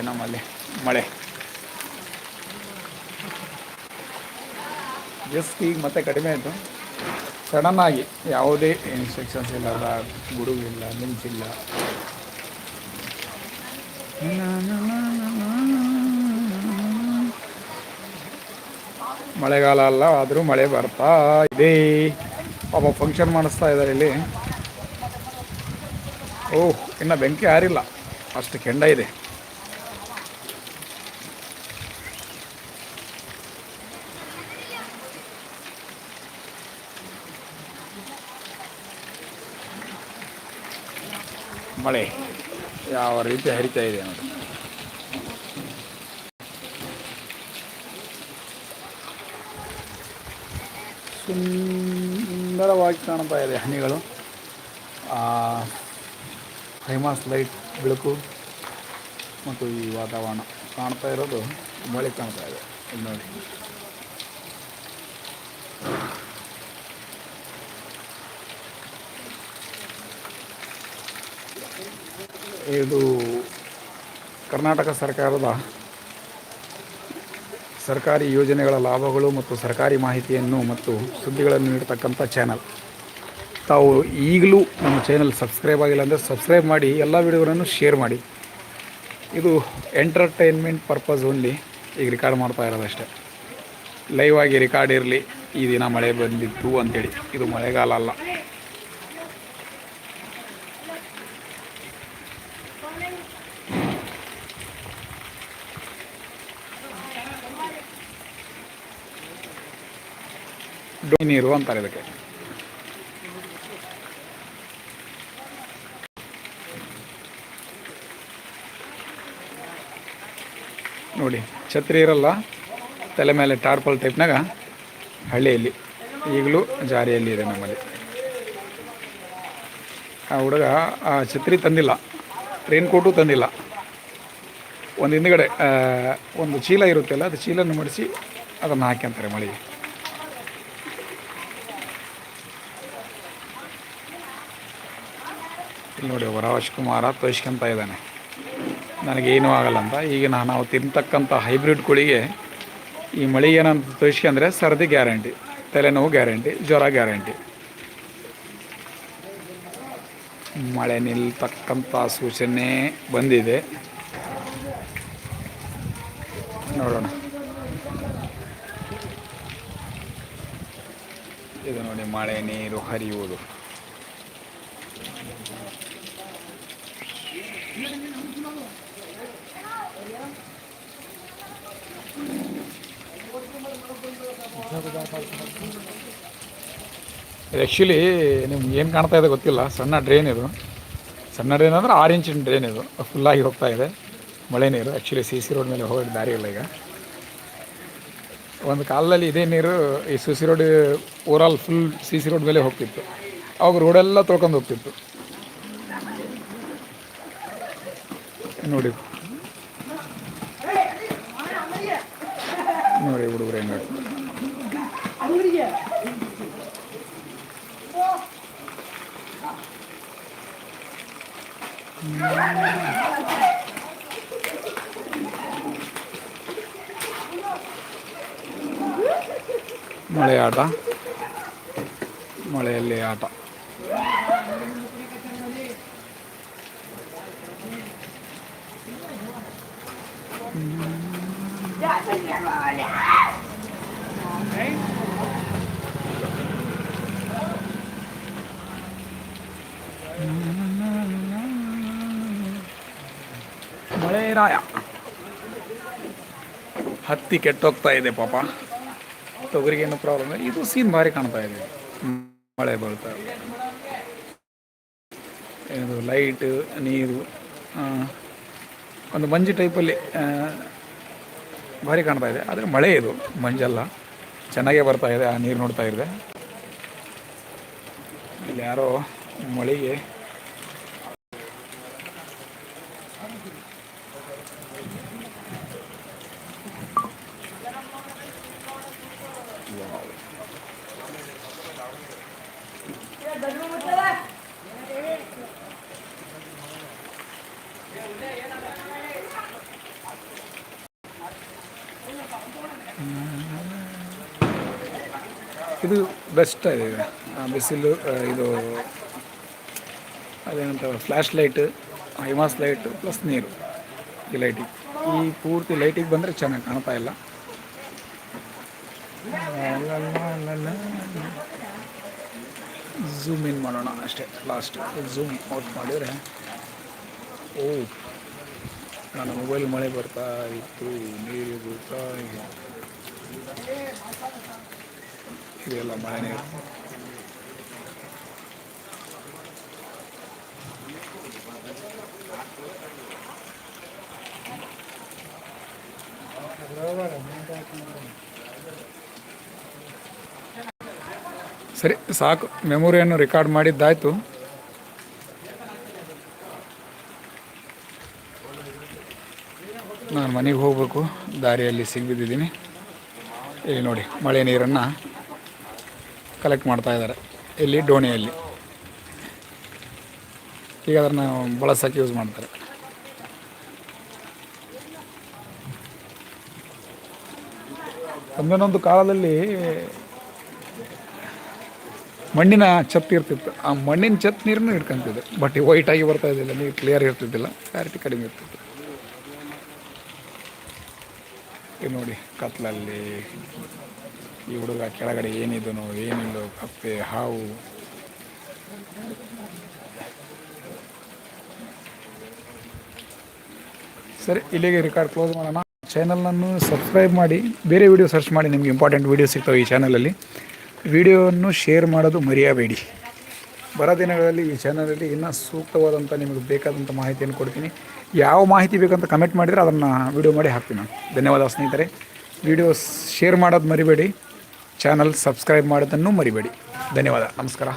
ನಮ್ಮಲ್ಲಿ ಮಳೆ. ಜಸ್ಟ್ ಈಗ ಮತ್ತೆ ಕಡಿಮೆ ಆಯಿತು. ಸಡನ್ ಆಗಿ ಯಾವುದೇ ಇನ್ಸ್ಟ್ರಕ್ಷನ್ಸ್ ಗುಡುಗು ಇಲ್ಲ, ಮಿಂಚಿಲ್ಲ. ಮಳೆಗಾಲ ಅಲ್ಲ, ಆದರೂ ಮಳೆ ಬರ್ತಾ ಇದೆ. ಪಾಪ ಫಂಕ್ಷನ್ ಮಾಡಿಸ್ತಾ ಇದ್ದಾರೆ ಇಲ್ಲಿ. ಓಹ್, ಇನ್ನು ಬೆಂಕಿ ಆರಿಲ್ಲ ಅಷ್ಟು ಕೆಂಡ ಇದೆ. ಮಳೆ. ಯಾವ ರೀತಿ ಹರಿತಾ ಇದೆ ನೋಡಿ. ಸುಂದರವಾಗಿ ಕಾಣ್ತಾ ಇದೆ ಹನಿಗಳು. ಹೈಮಾಸ್ ಲೈಟ್ ಬೆಳಕು ಮತ್ತು ಈ ವಾತಾವರಣ ಕಾಣ್ತಾ ಇರೋದು ಮಳೆ ಕಾಣ್ತಾ ಇದೆ ನೋಡಿ. ಇದು ಕರ್ನಾಟಕ ಸರ್ಕಾರದ ಸರ್ಕಾರಿ ಯೋಜನೆಗಳ ಲಾಭಗಳು ಮತ್ತು ಸರ್ಕಾರಿ ಮಾಹಿತಿಯನ್ನು ಮತ್ತು ಸುದ್ದಿಗಳನ್ನು ನೀಡ್ತಕ್ಕಂಥ ಚಾನಲ್ ತಾವು ಈಗಲೂ ನಮ್ಮ ಚಾನಲ್ ಸಬ್ಸ್ಕ್ರೈಬ್ ಆಗಿಲ್ಲ ಅಂದರೆ ಸಬ್ಸ್ಕ್ರೈಬ್ ಮಾಡಿ, ಎಲ್ಲ ವಿಡಿಯೋಗಳನ್ನು ಶೇರ್ ಮಾಡಿ. ಇದು ಎಂಟರ್ಟೈನ್ಮೆಂಟ್ ಪರ್ಪಸ್ ಓನ್ಲಿ ಈಗ ರೆಕಾರ್ಡ್ ಮಾಡ್ತಾ ಇರೋದಷ್ಟೇ ಲೈವ್ ಆಗಿ ರೆಕಾರ್ಡ್ ಇರಲಿ, ಈ ದಿನ ಮಳೆ ಬಂದಿತ್ತು ಅಂತೇಳಿ. ಇದು ಮಳೆಗಾಲ ಅಲ್ಲ. ಡೊಯ್ ನೀರು ಅಂತಾರೆ ಇದಕ್ಕೆ. ನೋಡಿ, ಛತ್ರಿ ಇರಲ್ಲ, ತಲೆ ಮೇಲೆ ಟಾರ್ಪಲ್ ಟೈಪ್ನಾಗ ಹಳ್ಳಿಯಲ್ಲಿ, ಈಗಲೂ ಜಾರಿಯಲ್ಲಿ ಇದೆ ನಮ್ಮಲ್ಲಿ. ಆ ಹುಡುಗ ಆ ಛತ್ರಿ ತಂದಿಲ್ಲ ರೈನ್ ಕೋಟು ತಂದಿಲ್ಲ. ಒಂದು ಹಿಂದ್ಗಡೆ ಒಂದು ಚೀಲ ಇರುತ್ತಲ್ಲ, ಅದು ಚೀಲನ ಮಡಿಸಿ ಅದನ್ನು ಹಾಕ್ಯಂತಾರೆ ಮಳೆಗೆ. ನೋಡಿ ಒಬ್ಬ ರಾಜ್ಕುಮಾರ ತೋರಿಸ್ಕೊಂತ ಇದ್ದಾನೆ. ನನಗೇನೂ ಆಗಲ್ಲ ಅಂತ. ಈಗ ನಾನು ನಾವು ತಿಂತಕ್ಕಂಥ ಹೈಬ್ರಿಡ್ ಕೋಳಿಗೆ ಈ ಮಳೆ ಏನಂತ ತೋರಿಸ್ಕೊಂಡ್ರೆ ಸರ್ದಿ ಗ್ಯಾರಂಟಿ, ತಲೆನೋವು ಗ್ಯಾರಂಟಿ, ಜ್ವರ ಗ್ಯಾರಂಟಿ. ಮಳೆ ನಿಲ್ತಕ್ಕಂಥ ಸೂಚನೆ ಬಂದಿದೆ. ನೋಡೋಣ. ಇದು ನೋಡಿ ಮಳೆ ನೀರು ಹರಿಯುವುದು. ಆ್ಯಕ್ಚುಲಿ ನಿಮ್ಗೆ ಏನು ಕಾಣ್ತಾ ಇದೆ ಗೊತ್ತಿಲ್ಲ. ಸಣ್ಣ ಡ್ರೈನ್ ಇದು. ಸಣ್ಣ ಡ್ರೈನ್ ಅಂದರೆ ಆರು ಇಂಚಿನ ಡ್ರೈನ್ ಇದು. ಫುಲ್ಲಾಗಿ ಹೋಗ್ತಾ ಇದೆ. ಮಳೆ ನೀರು. ಆ್ಯಕ್ಚುಲಿ ಸಿ ಸಿ ರೋಡ್ ಮೇಲೆ ಹೋಗೋದು ದಾರಿ ಇಲ್ಲ ಈಗ. ಒಂದು ಕಾಲದಲ್ಲಿ ಇದೇ ನೀರು ಈ C C road all full C C road ಮೇಲೆ ಹೋಗ್ತಿತ್ತು. ಅವಾಗ ರೋಡೆಲ್ಲ ತೊಳ್ಕೊಂಡು ಹೋಗ್ತಿತ್ತು. എന്നോട് എന്നോട് കൂടെ കൂടെ എന്നോട് മലയാട്ട മലയല്ലേ ആട്ട. ಮಳೆ ರಾಯ ಹತ್ತಿ ಕೆಟ್ಟೋಗ್ತಾ ಇದೆ ಪಾಪ. ತೊಗರಿಗೇನು ಪ್ರಾಬ್ಲಮ್ ಇಲ್ಲ. ಇದು ಸೀನ್ ಭಾರಿ ಕಾಣ್ತಾ ಇದೆ. ಮಳೆ ಬೀಳ್ತಾ ಇದೆ. ಲೈಟ್ ನೀರು ಒಂದು ಮಂಜು ಟೈಪಲ್ಲಿ ಭಾರಿ ಕಾಣ್ತಾ ಇದೆ. ಆದರೆ ಮಳೆ ಇದು, ಮಂಜಲ್ಲ. ಚೆನ್ನಾಗೇ ಬರ್ತಾ ಇದೆ, ಆ ನೀರು ನೋಡ್ತಾ ಇದೆ ಇಲ್ಲಿ ಯಾರೋ ಮಳೆಗೆ ಇದು ಬೆಸ್ಟ್ ಇದೆ. ಬಿಸಿಲು ಇದು ಅದೇನಂತ flash light high mast light plus ನೀರು. ಈ ಲೈಟಿಗೆ ಈ ಪೂರ್ತಿ ಲೈಟಿಗೆ ಬಂದರೆ ಚೆನ್ನಾಗಿ ಕಾಣ್ತಾ ಇಲ್ಲ. ಝೂಮ್ ಇನ್ ಮಾಡೋಣ ಅಷ್ಟೇ ಲಾಸ್ಟ್ ಝೂಮ್ ಔಟ್ ಮಾಡಿದರೆ. ಓ. ನನ್ನ ಮೊಬೈಲ್ ಮಳೆ ಬರ್ತಾ ಇತ್ತು, ನೀರು ಇದೆ. ಇದೆಲ್ಲ ಮಳೆ ನೀರು ಸರಿ, ಸಾಕು. ಮೆಮೊರಿಯನ್ನು ರೆಕಾರ್ಡ್ ಮಾಡಿದ್ದಾಯಿತು. ನಾನು ಮನೆಗೆ ಹೋಗಬೇಕು. ದಾರಿಯಲ್ಲಿ ಸಿಗ್ಬಿದ್ದಿದ್ದೀನಿ. ಇಲ್ಲಿ ನೋಡಿ, ಮಳೆ ನೀರನ್ನು ಕಲೆಕ್ಟ್ ಮಾಡ್ತಾ ಇದ್ದಾರೆ. ಇಲ್ಲಿ ಡೋಣಿಯಲ್ಲಿ ಈಗ ಅದನ್ನು ಬಳಸೋಕ್ಕೆ ಯೂಸ್ ಮಾಡ್ತಾರೆ. ಒಂದೊಂದೊಂದು ಕಾಲದಲ್ಲಿ ಮಣ್ಣಿನ ಛತ್ ಇರ್ತಿತ್ತು. ಆ ಮಣ್ಣಿನ ಚತ್ ನೀರನ್ನು ಇಟ್ಕೊಂತಿದ್ದೆ ಬಟ್ ವೈಟ್ ಆಗಿ ಬರ್ತಾ ಇದ್ದಿಲ್ಲ, ನೀರು ಕ್ಲಿಯರ್ ಇರ್ತಿದ್ದಿಲ್ಲ ಕ್ಲಾರಿಟಿ ಕಡಿಮೆ ಇರ್ತಿತ್ತು. ನೋಡಿ, ಕತ್ಲಲ್ಲಿ ಈ ಹುಡುಗ ಕೆಳಗಡೆ ಏನಿದನು, ಏನಿಲ್ಲೋ, ಕಪ್ಪೆ, ಹಾವು. ಸರಿ, ಇಲ್ಲಿಗೆ ರೆಕಾರ್ಡ್ ಕ್ಲೋಸ್ ಮಾಡೋಣ. ಚಾನಲನ್ನು ಸಬ್ಸ್ಕ್ರೈಬ್ ಮಾಡಿ. ಬೇರೆ ವಿಡಿಯೋ ಸರ್ಚ್ ಮಾಡಿ, ನಿಮಗೆ ಇಂಪಾರ್ಟೆಂಟ್ ವಿಡಿಯೋ ಸಿಗ್ತವೆ ಈ ಚಾನಲಲ್ಲಿ ವಿಡಿಯೋವನ್ನು ಶೇರ್ ಮಾಡೋದು ಮರೆಯಬೇಡಿ. ಬರೋ ದಿನಗಳಲ್ಲಿ ಈ ಚಾನಲಲ್ಲಿ ಇನ್ನೂ ಸೂಕ್ತವಾದಂಥ ನಿಮಗೆ ಬೇಕಾದಂಥ ಮಾಹಿತಿಯನ್ನು ಕೊಡ್ತೀನಿ. ಯಾವ ಮಾಹಿತಿ ಬೇಕಂತ ಕಮೆಂಟ್ ಮಾಡಿದರೆ ಅದನ್ನು ವಿಡಿಯೋ ಮಾಡಿ ಹಾಕ್ತೀನಿ ನಾನು. ಧನ್ಯವಾದ ಸ್ನೇಹಿತರೆ. ವಿಡಿಯೋ ಶೇರ್ ಮಾಡೋದು ಮರಿಬೇಡಿ. ಚಾನಲ್ ಸಬ್ಸ್ಕ್ರೈಬ್ ಮಾಡೋದನ್ನು ಮರಿಬೇಡಿ. ಧನ್ಯವಾದ. ನಮಸ್ಕಾರ.